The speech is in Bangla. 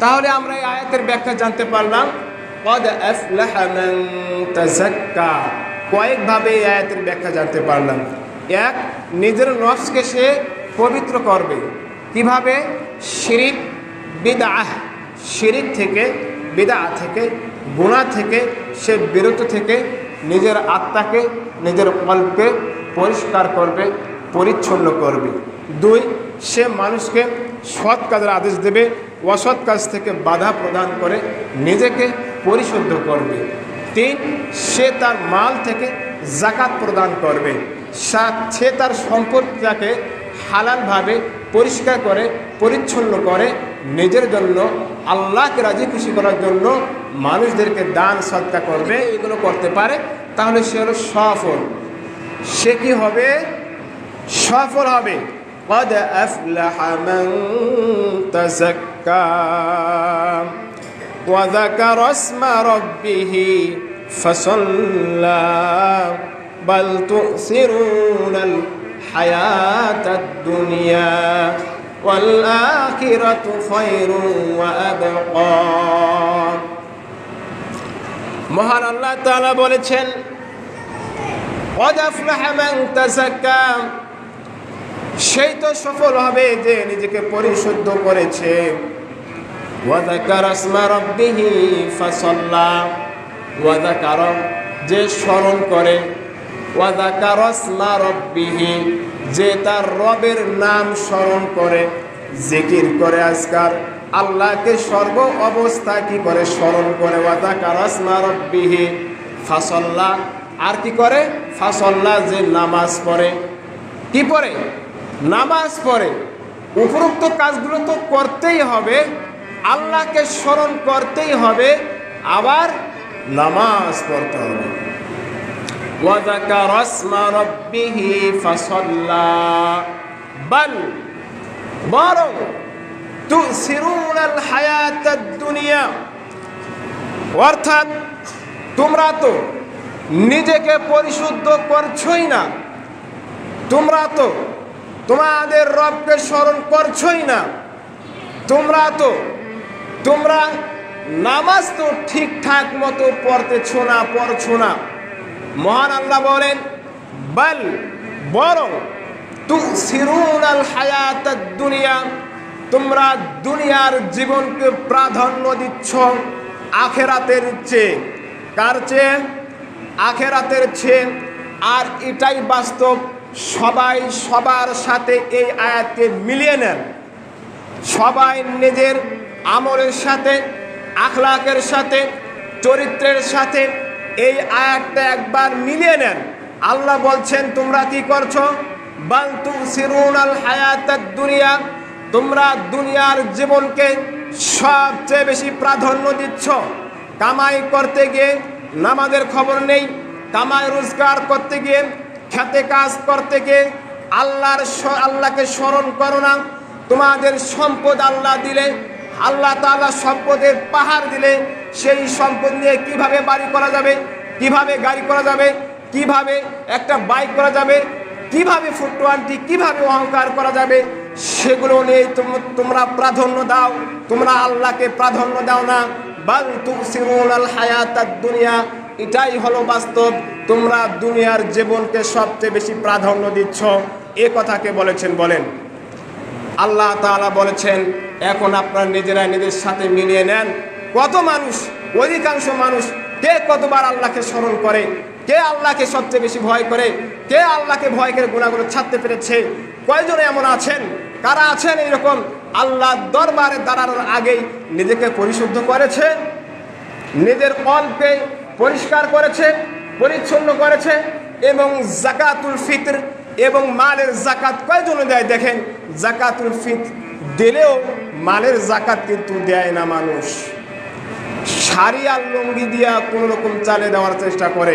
তাহলে আমরা এই আয়াতের ব্যাখ্যা জানতে পারলাম, কদ কয়েকভাবে এই আয়াতের ব্যাখ্যা জানতে পারলাম। এক, নিজের নফসকে সে পবিত্র করবে। কীভাবে? শিরিক বিদাহ শিরিক থেকে বিদা থেকে গুণা থেকে, সে বিরত থেকে নিজের আত্মাকে, নিজের কল্পে পরিষ্কার করবে, পরিচ্ছন্ন করবে। দুই সে মানুষকে সৎ কাজের আদেশ দেবে, অসৎ কাজ থেকে বাধা প্রদান করে, নিজেকে পরিশুদ্ধ করবে। তিন, সে তার মাল থেকে জাকাত প্রদান করবে। সাত, সে তার সম্পদটাকে হালালভাবে পরিষ্কার করে, পরিচ্ছন্ন করে, নিজের জন্য, আল্লাহকে রাজি খুশি করার জন্য মানুষদেরকে দান সৎকা করবে, এগুলো করতে পারে। তাহলে সে হলো সফল। সে কি হবে? সফল হবে। قد أفلح من تزكى وذكر اسم ربه فصلى بل تؤثرون الحياة الدنيا والآخرة خير وأبقى মহান আল্লাহ তাআলা বলেছেন قد أفلح من تزكى সেই তো সফল হবে যে নিজেকে পরিশুদ্ধ করেছে। যে স্মরণ করে। যে তার রবের নাম স্মরণ করে। জিকির করে আজকার। আল্লাহকে সর্ব অবস্থা কি করে স্মরণ করে? ওয়াদাকার আসমা রব্বিহি ফাসল্লা। আর কি করে? ফাসল্লা যে নামাজ পড়ে। কি পড়ে? নামাজ পড়ে উপরোক্ত কাজগুলো তো করতেই হবে আল্লাহকে স্মরণ করতেই হবে আবার নামাজ পড়তে হবে وذكر اسم ربه فصلى بل বরং তুসিরুন আল হায়াতাদ দুনিয়া অর্থাৎ তোমরা তো নিজেকে পরিশুদ্ধ করছই না তোমরা তো তোমাদের রবকে স্মরণ করছই না। তোমরা তো, তোমরা নামাজ তো ঠিকঠাক মতো পড়তেছ না, পড়ছ না। মহান আল্লাহ বলেন, বল বরং তু সিরুন আল হায়াত দুনিয়া। তোমরা দুনিয়ার জীবনকে প্রাধান্য দিচ্ছ আখেরাতের চেয়ে। কার চেয়ে? আখেরাতের চেয়ে। আর এটাই বাস্তব সবাই সবার সাথে এই আয়াতকে মিলিয়ে নেন। সবাই নিজের আমলের সাথে, আখলাকের সাথে, চরিত্রের সাথে এই আয়াতটা একবার মিলিয়ে নেন। আল্লাহ বলছেন, তোমরা কি করছ? তোমরা দুনিয়ার জীবনকে সবচেয়ে বেশি প্রাধান্য দিচ্ছ। কামাই করতে গিয়ে নামাজের খবর নেই, কামাই রোজগার করতে গিয়ে খেতে কাজ করতে গিয়ে আল্লাহর আল্লাহকে স্মরণ করো না। তোমাদের সম্পদ আল্লাহ দিলে, আল্লাহ তাআলা সম্পদের পাহাড় দিলে, সেই সম্পদ নিয়ে কীভাবে বাড়ি করা যাবে, কীভাবে গাড়ি করা যাবে, কীভাবে একটা বাইক করা যাবে, কীভাবে ফুটওয়ানটি কীভাবে অহংকার করা যাবে, সেগুলো নিয়ে তোম- তোমরা প্রাধান্য দাও। তোমরা আল্লাহকে প্রাধান্য দাও না। বাল তুসিরুন আল হায়াতাদ দুনিয়া। এটাই হলো বাস্তব। তোমরা দুনিয়ার জীবনকে সবচেয়ে বেশি প্রাধান্য দিচ্ছ। এ কথাকে বলেছেন, বলেন। আল্লাহ তাআলা বলেছেন, এখন আপনারা নিজেরা নিজের সাথে মিলিয়ে নেন। কত মানুষ, অধিকাংশ মানুষ, কে কতবার আল্লাহকে স্মরণ করে, কে আল্লাহকে সবচেয়ে বেশি ভয় করে, কে আল্লাহকে ভয় করে গুণাগুলো ছাড়তে পেরেছে? কয়জন এমন আছেন? কারা আছেন এরকম? আল্লাহ দরবারে দাঁড়ানোর আগেই নিজেকে পরিশুদ্ধ করেছে নিজের কলকে পরিষ্কার করেছে, পরিচ্ছন্ন করেছে এবং জাকাতুল ফিতর এবং মালের জাকাত কয়জন দেয় দেখেন? জাকাতুল ফিত দিলেও মালের জাকাত কিন্তু দেয় না মানুষ। শাড়ি আর লুঙ্গি দিয়া কোনো রকম চালে দেওয়ার চেষ্টা করে।